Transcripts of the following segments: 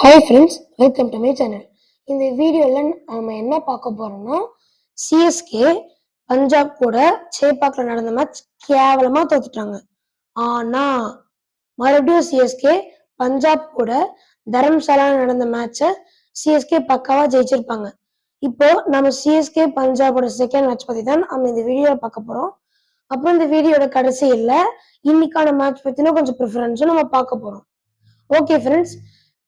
Hi friends welcome to my channel இந்த வீடியோவில் நம்ம என்ன பார்க்க போறோம்னா சிஎஸ்கே பஞ்சாப் கூட சேப்பாக்கில் நடந்த மேட்ச் கேவலமா தோத்துட்டாங்க. ஆனா மறுபடியும் சிஎஸ்கே பஞ்சாப் கூட தரம்சாலா நடந்த மேட்சை சிஎஸ்கே பக்காவா ஜெயிச்சிருப்பாங்க. இப்போ நம்ம சிஎஸ்கே பஞ்சாபோட செகண்ட் மேட்ச் பத்தி தான் நம்ம இந்த வீடியோவில் பார்க்க போறோம். அப்புறம் இந்த வீடியோட கடைசியில் இன்னைக்கான மேட்ச் பத்தின கொஞ்சம் ப்ரிஃபரன்ஸும் நம்ம பார்க்க போறோம். ஓகே ஃப்ரெண்ட்ஸ்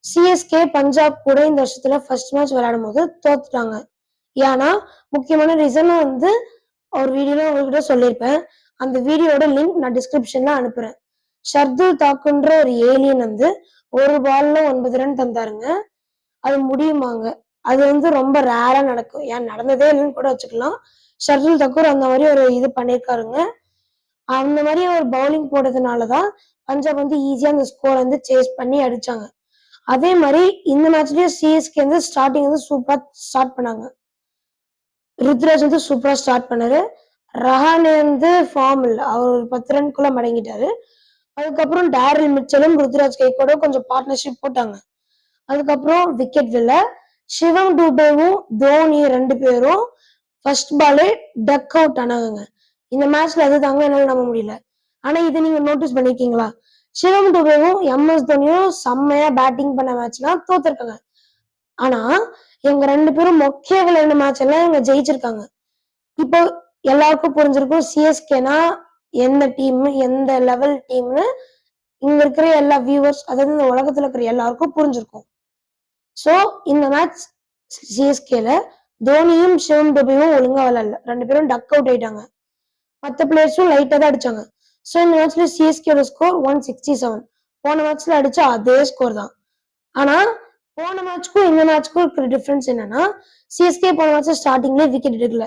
சிஎஸ்கே பஞ்சாப் கூட இந்த வருஷத்துல ஃபர்ஸ்ட் மேட்ச் விளையாடும் போது தோத்துட்டாங்க. ஏன்னா முக்கியமான ரீசன் வந்து ஒரு வீடியோல உங்ககிட்ட சொல்லியிருப்பேன். அந்த வீடியோட லிங்க் நான் டிஸ்கிரிப்ஷன்ல அனுப்புறேன். ஷர்துல் தாக்குன்ற ஒரு ஏலியன் வந்து ஒரு பால்ல ஒன்பது ரன் தந்தாருங்க. அது முடியுமாங்க? அது வந்து ரொம்ப ரேரா நடக்கும். ஏன் நடந்ததே இல்லைன்னு கூட வச்சுக்கலாம். ஷர்துல் தக்கூர் அந்த மாதிரி ஒரு இது பண்ணியிருக்காருங்க. அந்த மாதிரி ஒரு பவுலிங் போட்டதுனாலதான் பஞ்சாப் வந்து ஈஸியா அந்த ஸ்கோர் வந்து சேஸ் பண்ணி அடிச்சாங்க. அதே மாதிரி இந்த மேட்ச்லயும் சிஎஸ்கே வந்து ஸ்டார்டிங் வந்து சூப்பரா ஸ்டார்ட் பண்ணாங்க. ருத்ராஜ் வந்து சூப்பரா ஸ்டார்ட் பண்ணாரு. ரஹானே வந்து ஃபார்ம் இல்லை. அவர் ஒரு பத்து ரன்குள்ள மடங்கிட்டாரு. அதுக்கப்புறம் டேரில் மிச்சலும் ருத்ராஜ் கூட கொஞ்சம் பார்ட்னர்ஷிப் போட்டாங்க. அதுக்கப்புறம் விக்கெட் வில்ல. சிவம் டூபேவும் தோனி ரெண்டு பேரும் ஃபர்ஸ்ட் பாலே டக் அவுட் ஆனாங்க இந்த மேட்ச்ல அது தாங்க என்னால நம்ப முடியல. ஆனா இதை நீங்க நோட்டீஸ் பண்ணிருக்கீங்களா? சிவம் துபேவும் எம்எஸ் தோனியும் செம்மையா பேட்டிங் பண்ண மேட்ச்னா தோத்துருக்காங்க. ஆனா இவங்க ரெண்டு பேரும் மொக்கைய விளையாடின மேட்ச் எல்லாம் இவங்க ஜெயிச்சிருக்காங்க. இப்போ எல்லாருக்கும் புரிஞ்சிருக்கும் சிஎஸ்கேனா எந்த டீம் எந்த லெவல் டீம்னு இங்க இருக்கிற எல்லா வியூவர்ஸ் அதாவது இந்த உலகத்துல இருக்கிற எல்லாருக்கும் புரிஞ்சிருக்கும். சோ இந்த மேட்ச் சிஎஸ்கேல தோனியும் சிவம் துபையும் ஒழுங்கா விளையாடல. ரெண்டு பேரும் டக் அவுட் ஆயிட்டாங்க. மற்ற பிளேயர்ஸும் லைட்டா தான் அடிச்சாங்க. ஸோ இந்த மேட்ச்ல சிஎஸ்கேட ஸ்கோர் ஒன் சிக்ஸ்டி செவன் போன மேட்ச்ல அடிச்ச அதே ஸ்கோர் தான். ஆனா போன மேட்ச்க்கும் இந்த மேட்ச்க்கும் இருக்கிற டிஃபரன்ஸ் என்னன்னா சிஎஸ்கே போன மேட்ச்ல ஸ்டார்டிங்லேயே விக்கெட் எடுக்கல.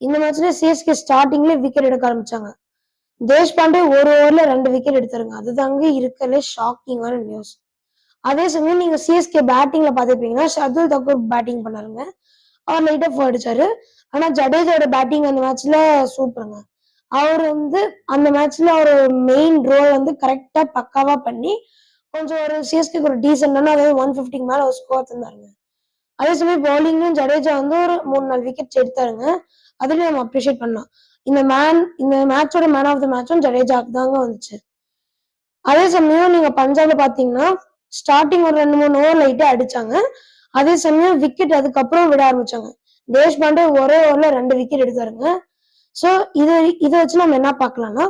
இந்த மேட்ச்ல சிஎஸ்கே ஸ்டார்டிங்லேயே விக்கெட் எடுக்க ஆரம்பிச்சாங்க. தேஷ்பாண்டே ஒரு ஓவர்ல ரெண்டு விக்கெட் எடுத்தாருங்க. அதுதாங்க இருக்கல ஷாக்கிங்கான நியூஸ் அதே சமயம் நீங்க சிஎஸ்கே பேட்டிங்ல பாத்துப்பீங்கன்னா ஷர்துல் தக்கூர் பேட்டிங் பண்ணாருங்க. அவர் லைட்டா ஃபோர் அடிச்சாரு. ஆனா ஜடேஜாவோட பேட்டிங் அந்த மேட்ச்ல சூப்பருங்க அவர் வந்து அந்த மேட்ச்ல அவர் மெயின் ரோல் வந்து கரெக்டா பக்காவா பண்ணி கொஞ்சம் ஒரு சிஎஸ்கேக்கு ஒரு டீசென்டான அதாவது ஒன் ஃபிஃப்டிக்கு மேல ஒரு ஸ்கோர் தந்தாருங்க. அதே சமயம் பவுலிங்லயும் ஜடேஜா வந்து ஒரு மூணு நாலு விக்கெட் எடுத்தாருங்க. அதுலயும் நம்ம அப்ரிஷியேட் பண்ணலாம். இந்த மேன் இந்த மேட்சோட மேன் ஆஃப் த மேட்சும் ஜடேஜாக்கு தாங்க வந்துச்சு. அதே சமயம் நீங்க பஞ்சாப்ல பாத்தீங்கன்னா ஸ்டார்டிங் ஒரு ரெண்டு மூணு ஓவர் லைட்டா அடிச்சாங்க. அதே சமயம் விக்கெட் அதுக்கப்புறம் விட ஆரம்பிச்சாங்க. தேஷ்பாண்டே ஒரே ஓவர்ல ரெண்டு விக்கெட் எடுத்தாருங்க. சோ இது இதை வச்சு நம்ம என்ன பார்க்கலாம்னா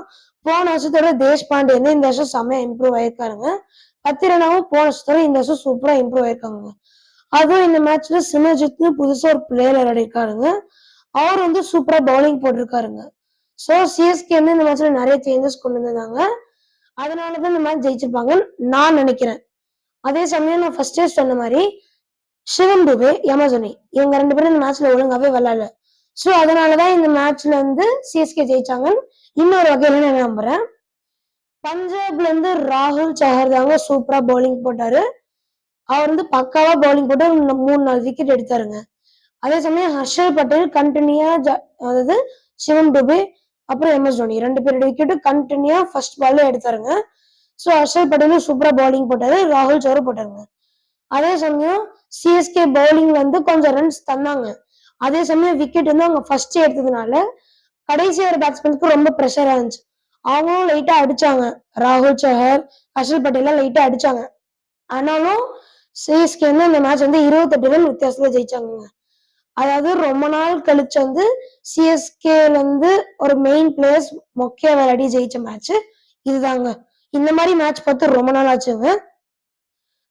போன வருஷத்தோட தேஷ்பாண்டே வந்து இந்த வருஷம் செம்மையா இம்ப்ரூவ் ஆயிருக்காருங்க. பத்திரனாவும் போன வருஷத்தோட இந்த வருஷம் சூப்பரா இம்ப்ரூவ் ஆயிருக்காங்க. அதுவும் இந்த மேட்ச்ல சிமர்ஜித்னு புதுசா ஒரு பிளேயர் விளையாடிருக்காருங்க அவர் வந்து சூப்பரா பவுலிங் போட்டிருக்காருங்க. சோ சிஎஸ்கே வந்து இந்த மேட்ச்ல நிறைய சேஞ்சஸ் கொண்டு வந்திருந்தாங்க. அதனாலதான் இந்த மேட்ச் ஜெயிச்சிருப்பாங்கன்னு நான் நினைக்கிறேன். அதே சமயம் நான் ஃபர்ஸ்டே சொன்ன மாதிரி சிவம் டுபே யமசோனி இவங்க ரெண்டு பேரும் இந்த மேட்ச்ல ஒழுங்காவே விளையாடல. ஸோ அதனாலதான் இந்த மேட்ச்ல வந்து சிஎஸ்கே ஜெயிச்சாங்கன்னு இன்னொரு வகையில நான் நம்புறேன்? பஞ்சாப்ல இருந்து ராகுல் சஹர் தாங்க சூப்பரா பவுலிங் போட்டாரு. அவர் வந்து பக்காவா பவுலிங் போட்டு மூணு நாலு விக்கெட் எடுத்தாருங்க. அதே சமயம் ஹர்ஷல் பட்டேல் கண்டினியூா அதாவது சிவன் டுபே அப்புறம் எம் எஸ் தோனி. ரெண்டு பேரோட விக்கெட்டும் கண்டினியூவா ஃபர்ஸ்ட் பால்ல எடுத்தாருங்க. ஸோ ஹர்ஷல் பட்டேலும் சூப்பரா பவுலிங் போட்டாரு. ராகுல் சஹர் போட்டாருங்க. அதே சமயம் சிஎஸ்கே பவுலிங்ல வந்து கொஞ்சம் ரன்ஸ் தந்தாங்க. அதே சமயம் விக்கெட் வந்து அவங்க ஃபர்ஸ்ட் எடுத்ததுனால கடைசி ஒரு பேட்ஸ்மேனுக்கு ரொம்ப ப்ரெஷரா இருந்துச்சு. அவங்களும் லைட்டா அடிச்சாங்க. ராகுல் சஹர் ஹர்ஷல் பட்டேல்லாம் லைட்டா அடிச்சாங்க. ஆனாலும் சிஎஸ்கே வந்து இந்த மேட்ச் வந்து இருபத்தெட்டு ரன் வித்தியாசத்துல ஜெயிச்சாங்க அதாவது ரொம்ப நாள் கழிச்சு வந்து சிஎஸ்கேல இருந்து ஒரு மெயின் பிளேயர்ஸ் மொக்கையா விளையாடி ஜெயிச்ச மேட்ச் இதுதாங்க. இந்த மாதிரி மேட்ச் பார்த்து ரொம்ப நாள் ஆச்சுங்க.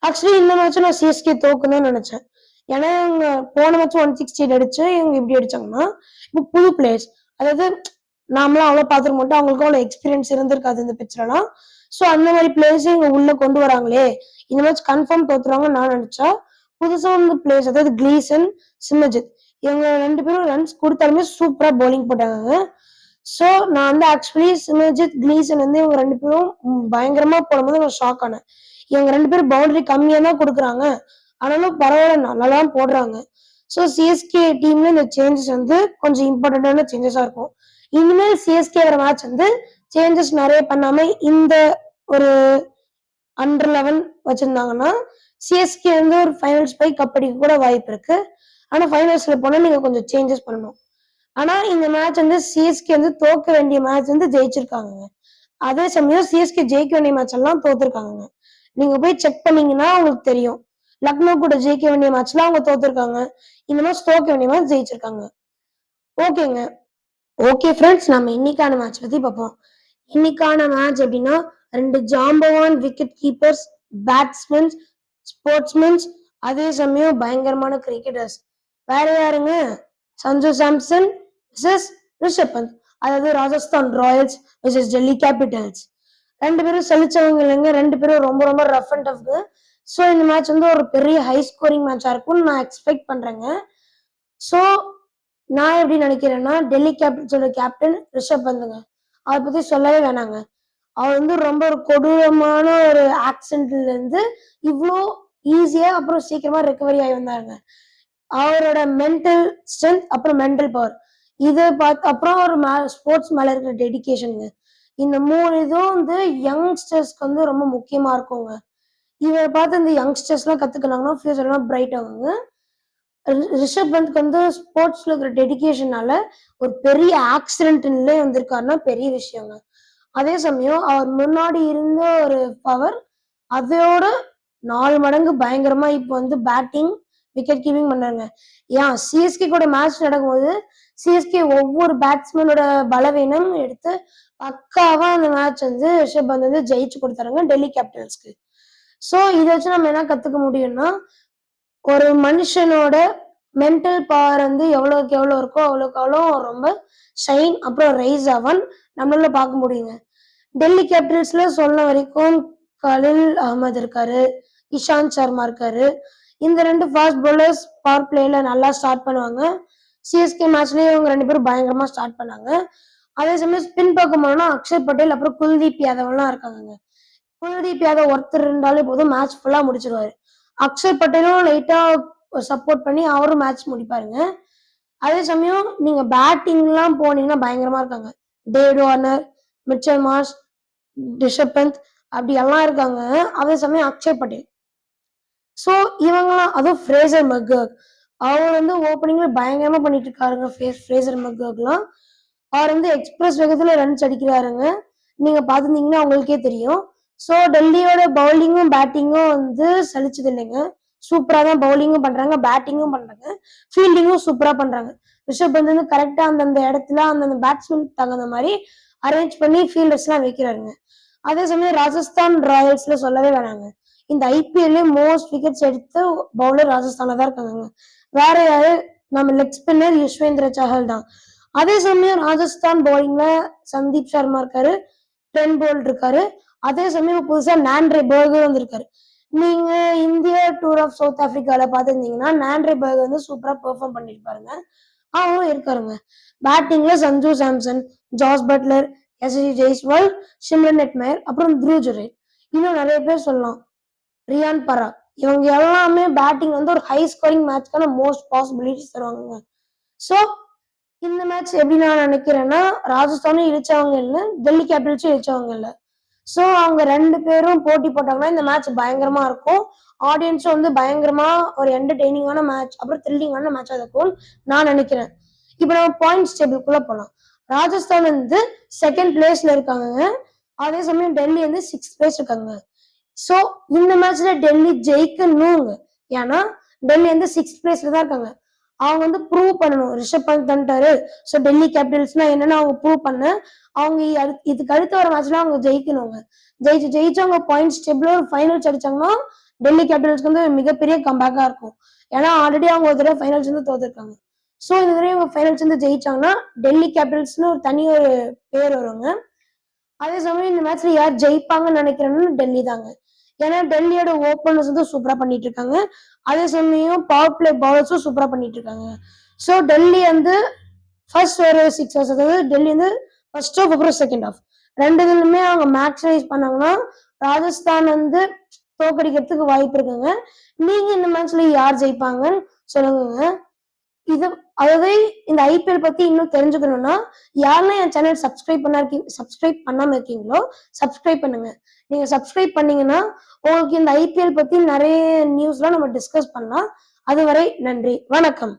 ஆக்சுவலி இந்த மேட்ச் நான் சிஎஸ்கே தோக்குன்னு நினைச்சேன். ஏன்னா இவங்க போன மேட்ச் ஒன் சிக்ஸ்டி அடிச்சு இவங்க இப்படி அடிச்சாங்கன்னா இப்போ புது பிளேயர்ஸ் அதாவது நாமளாம் அவ்வளோ பார்த்துருக்க மாட்டோம். அவங்களுக்கும் அவ்வளோ எக்ஸ்பீரியன்ஸ் இருந்திருக்காது இந்த பிக்சர்லாம் ஸோ அந்த மாதிரி பிளேயர்ஸ் இவங்க உள்ள கொண்டு வராங்களே. இந்த மேட்ச் கன்ஃபார்ம் தோத்துருவாங்கன்னு நான் நினைச்சா புதுசா வந்து பிளேயர்ஸ் அதாவது கிளீசன் சிம்மஜித் இவங்க ரெண்டு பேரும் ரன்ஸ் கொடுத்தாலுமே சூப்பரா பவுலிங் போட்டாங்க. ஸோ நான் வந்து ஆக்சுவலி சிமர்ஜித் கிளீசன் வந்து இவங்க ரெண்டு பேரும் பயங்கரமா போடும்போது நான் ஷாக் ஆனேன். இவங்க ரெண்டு பேரும் பவுண்டரி கம்மியா தான் கொடுக்குறாங்க. ஆனாலும் பரவாயில்ல நல்லா தான் போடுறாங்க ஸோ சிஎஸ்கே டீம்ல இந்த சேஞ்சஸ் வந்து கொஞ்சம் இம்பார்ட்டண்டான சேஞ்சஸா இருக்கும். இனிமேல் சிஎஸ்கே வர மேட்ச் வந்து சேஞ்சஸ் நிறைய பண்ணாம இந்த ஒரு அண்டர் லெவன் வச்சிருந்தாங்கன்னா சிஎஸ்கே வந்து ஒரு ஃபைனல்ஸ் போய் கப் அடிக்க கூட வாய்ப்பு இருக்கு. ஆனா ஃபைனல்ஸ்ல போனா நீங்க கொஞ்சம் சேஞ்சஸ் பண்ணணும். ஆனா இந்த மேட்ச் வந்து சிஎஸ்கே வந்து தோக்க வேண்டிய மேட்ச் வந்து ஜெயிச்சிருக்காங்க அதே சமயம் சிஎஸ்கே ஜெயிக்க வேண்டிய மேட்ச் எல்லாம் தோத்துருக்காங்க நீங்க போய் செக் பண்ணீங்கன்னா உங்களுக்கு தெரியும். லக்னோ கூட ஜெயிக்க வேண்டிய மேட்ச்லாம் அவங்க தோத்துருக்காங்க. இந்த மேட்ச் தோக்க வேண்டிய மேட்ச் ஜெயிச்சிருக்காங்க. ஓகேங்க. ஓகே ஃப்ரெண்ட்ஸ் நம்ம இன்னைக்கான மேட்ச் பத்தி பார்ப்போம். இன்னைக்கான மேட்ச் எப்படின்னா ரெண்டு ஜாம்பவான் விக்கெட் கீப்பர்ஸ் பேட்ஸ்மென்ஸ் ஸ்போர்ட்ஸ்மென்ஸ் அதே சமயம் பயங்கரமான கிரிக்கெட்டர்ஸ் வேற யாருங்க? சஞ்சு சாம்சன் விசஸ் ரிஷப் பந்த். அதாவது Rajasthan Royals versus Delhi Capitals ரெண்டு பேரும் செழிச்சவங்க இல்லைங்க. ரெண்டு பேரும் ரொம்ப ரொம்ப ரஃப் அண்ட் டஃப் ஸோ இந்த மேட்ச் வந்து ஒரு பெரிய ஹை ஸ்கோரிங் மேட்சாக இருக்கும்னு நான் எக்ஸ்பெக்ட் பண்ணுறேங்க ஸோ நான் எப்படி நினைக்கிறேன்னா டெல்லி கேபிட்டல்ஸோட கேப்டன் ரிஷப் பந்துங்க. அதை பற்றி சொல்லவே வேணாங்க. அவர் வந்து ரொம்ப ஒரு கொடூரமான ஒரு ஆக்சிடென்ட்லேருந்து இவ்வளோ ஈஸியாக அப்புறம் சீக்கிரமாக ரெக்கவரி ஆகி வந்தாருங்க. அவரோட மென்டல் ஸ்ட்ரென்த் அப்புறம் மென்டல் பவர் இதை பார்த்து அப்புறம் ஒரு ஸ்போர்ட்ஸ் மேலே இருக்கிற டெடிகேஷனுங்க இந்த மூணு இதுவும் வந்து யங்ஸ்டர்ஸ்க்கு வந்து ரொம்ப முக்கியமாக இருக்குங்க. இவரை பார்த்து இந்த யங்ஸ்டர்ஸ்லாம் கற்றுக்கினாங்கன்னா ஃபியூச்சர்லாம் பிரைட் ஆகுங்க. ரி- ரிஷப் பந்த்க்கு வந்து ஸ்போர்ட்ஸில் இருக்கிற டெடிகேஷனால ஒரு பெரிய ஆக்சிடென்ட்ல வந்திருக்காருன்னா பெரிய விஷயங்க. அதே சமயம் அவர் முன்னாடி இருந்த ஒரு பவர் அதோட நாலு மடங்கு பயங்கரமா இப்போ வந்து பேட்டிங் விக்கெட் கீப்பிங் பண்ணாருங்க ஏன்? சிஎஸ்கே கூட மேட்ச் நடக்கும்போது சிஎஸ்கே ஒவ்வொரு பேட்ஸ்மேனோட பலவீனம் எடுத்து பக்காவா அந்த மேட்ச் வந்து ரிஷப் பந்த் வந்து ஜெயிச்சு கொடுத்தாருங்க டெல்லி கேபிட்டல்ஸ்க்கு ஸோ இதை வச்சு நம்ம என்ன கற்றுக்க முடியும்னா ஒரு மனுஷனோட மென்டல் பவர் வந்து எவ்வளோக்கு எவ்வளோ இருக்கோ அவ்வளோக்கு அவ்வளோ ரொம்ப ஷைன் அப்புறம் ரைஸ் ஆவான். நம்மளால பார்க்க முடியுங்க. டெல்லி கேபிட்டல்ஸ்ல சொன்ன வரைக்கும் கலில் அகமது இருக்காரு இஷாந்த் சர்மா இருக்காரு. இந்த ரெண்டு ஃபாஸ்ட் பவுலர்ஸ் பவர் பிளேல நல்லா ஸ்டார்ட் பண்ணுவாங்க. சிஎஸ்கே மேட்ச்லயே இவங்க ரெண்டு பேரும் பயங்கரமா ஸ்டார்ட் பண்ணாங்க. அதே சமயம் ஸ்பின் பார்க்க போனோம்னா அக்ஷய் பட்டேல் அப்புறம் குல்தீப் யாதவ் எல்லாம் இருக்காங்க குல்தீப் யாதவ் ஒருத்தர் இருந்தாலே போதும் மேட்ச் ஃபுல்லாக முடிச்சிருவாரு. அக்ஷய் பட்டேலும் லைட்டா சப்போர்ட் பண்ணி அவரும் மேட்ச் முடிப்பாருங்க. அதே சமயம் நீங்க பேட்டிங்லாம் போனீங்கன்னா பயங்கரமா இருக்காங்க. David Warner Mitchell Marsh Rishabh Pant அப்படி எல்லாம் இருக்காங்க. அதே சமயம் அக்ஷய் பட்டேல். ஸோ இவங்கலாம் அதுவும் ஃப்ரேசர் மெக்கர்க் அவர் வந்து ஓப்பனிங்ல பயங்கரமா பண்ணிட்டு இருக்காருங்க ஃப்ரேசர் மெக்கர்க்லாம் அவர் வந்து எக்ஸ்பிரஸ் வேகத்துல ரன்ஸ் அடிக்கிறாருங்க. நீங்க பார்த்துருந்தீங்கன்னா உங்களுக்கே தெரியும். ஸோ டெல்லியோட பவுலிங்கும் பேட்டிங்கும் வந்து சலிச்சது இல்லைங்க. சூப்பராக தான் பவுலிங்கும் பண்றாங்க பேட்டிங்கும் பண்றாங்க. ஃபீல்டிங்கும் சூப்பராக பண்றாங்க. ரிஷப் பந்த் வந்து கரெக்டாக அந்தந்த இடத்துல அந்தந்த பேட்ஸ்மேன் தகுந்த மாதிரி அரேஞ்ச் பண்ணி ஃபீல்டர்ஸ்லாம் வைக்கிறாருங்க. அதே சமயம் ராஜஸ்தான் ராயல்ஸ்ல சொல்லவே வேணாங்க. இந்த ஐபிஎல்ல மோஸ்ட் விக்கெட்ஸ் எடுத்த பவுலர் ராஜஸ்தானில் தான் இருக்காங்க வேற யாரு? நம்ம லெக் ஸ்பின்னர் யுஸ்வேந்திர சஹல் தான். அதே சமயம் ராஜஸ்தான் பவுலிங்ல சந்தீப் சர்மா இருக்காரு டென் போல்ட் இருக்காரு. அதே சமயம் புதுசா நான்ட்ரே பர்கர் வந்திருக்காரு. நீங்க இந்திய டூர் ஆஃப் சவுத் ஆப்பிரிக்கால பாத்திருந்தீங்கன்னா நான்ட்ரே பர்கர் வந்து சூப்பரா பெர்ஃபார்ம் பண்ணிருப்பாருங்க அவங்களும் இருக்காருங்க. பேட்டிங்ல சஞ்சு சாம்சன் ஜாஸ் பட்லர் எஸ்எஸ்சி ஜெய்ஸ்வால் ஷிம்ரன் நெட்மயர் அப்புறம் த்ரூ ஜுரே இன்னும் நிறைய பேர் சொல்லலாம். ரியான் பரா இவங்க எல்லாமே பேட்டிங் வந்து ஒரு ஹை ஸ்கோரிங் மேட்ச்க்கான மோஸ்ட் பாசிபிலிட்டிஸ் தருவாங்க ஸோ இந்த மேட்ச் எப்படி நான் நினைக்கிறேன்னா ராஜஸ்தானும் இழிச்சவங்க இல்லை டெல்லி கேபிட்டல்ஸும் இழிச்சவங்க இல்லை. ஸோ அவங்க ரெண்டு பேரும் போட்டி போட்டாங்கன்னா இந்த மேட்ச் பயங்கரமா இருக்கும். ஆடியன்ஸும் வந்து பயங்கரமா ஒரு என்டர்டெய்னிங்கான மேட்ச் அப்புறம் த்ரில்லிங்கான மேட்சாக இருக்கும். நான் நினைக்கிறேன். இப்போ நம்ம பாயிண்ட்ஸ் டேபிள்குள்ள போகலாம் ராஜஸ்தான் வந்து செகண்ட் பிளேஸ்ல இருக்காங்க. அதே சமயம் டெல்லி வந்து சிக்ஸ்த் பிளேஸ் இருக்காங்க. ஸோ இந்த மேட்ச்ல டெல்லி ஜெயிக்கணுங்க. ஏன்னா டெல்லி வந்து சிக்ஸ்த் பிளேஸ்ல தான் இருக்காங்க. அவங்க வந்து ப்ரூவ் பண்ணணும். ரிஷப் பந்த் தந்துட்டாரு ஸோ டெல்லி கேபிட்டல்ஸ்னா என்னன்னு அவங்க ப்ரூவ் பண்ண. அவங்க இதுக்கு அடுத்த வர மேட்ச்ல அவங்க ஜெயிக்கணுங்க. ஜெயிச்சு ஜெயிச்சவங்க பாயிண்ட்ஸ் டேபிள் ஒரு ஃபைனல்ஸ் அடிச்சாங்கன்னா டெல்லி கேபிட்டல்ஸ்க்கு வந்து மிகப்பெரிய கம்பேக்கா இருக்கும். ஏன்னா ஆல்ரெடி அவங்க ஒரு தடவை ஃபைனல்ஸ் வந்து தோத்துருக்காங்க. ஸோ இந்த தடவை இவங்க ஃபைனல்ஸ் வந்து ஜெயிச்சாங்கன்னா டெல்லி கேபிட்டல்ஸ்னு ஒரு தனி ஒரு பேர் வருவாங்க அதே சமயம் இந்த மேட்ச்ல யார் ஜெயிப்பாங்கன்னு நினைக்கிறேன்னு டெல்லி தாங்க. ஏன்னா டெல்லியோட ஓப்பனர்ஸ் வந்து சூப்பரா பண்ணிட்டு இருக்காங்க அதே சமயம் பவர் பிளே பவுலர்ஸும் சூப்பரா பண்ணிட்டு இருக்காங்க ஸோ டெல்லி வந்து ஃபர்ஸ்ட் ஒரு சிக்ஸ் ஹவர்ஸ் அதாவது டெல்லி வந்து ஃபர்ஸ்ட் ஆஃப் அப்புறம் செகண்ட் ஆஃப் ரெண்டு இதுலுமே அவங்க மேக்ஸிமைஸ் பண்ணாங்கன்னா ராஜஸ்தான் வந்து தோக்கடிக்கிறதுக்கு வாய்ப்பு இருக்குங்க. நீங்க இந்த மேட்ச்ல யார் ஜெயிப்பாங்கன்னு சொல்லுங்க. இது அதாவது இந்த ஐபிஎல் பத்தி இன்னும் தெரிஞ்சுக்கணும்னா யாரெல்லாம் என் சேனல் சப்ஸ்கிரைப் பண்ணா இருக்கீங்க சப்ஸ்கிரைப் பண்ணாம இருக்கீங்களோ சப்ஸ்கிரைப் பண்ணுங்க. நீங்க சப்ஸ்கிரைப் பண்ணீங்கன்னா உங்களுக்கு இந்த ஐபிஎல் பத்தி நிறைய நியூஸ்லாம் நம்ம டிஸ்கஸ் பண்ணலாம். அதுவரை நன்றி வணக்கம்.